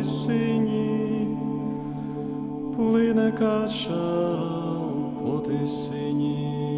у сині, плине кача у потисині.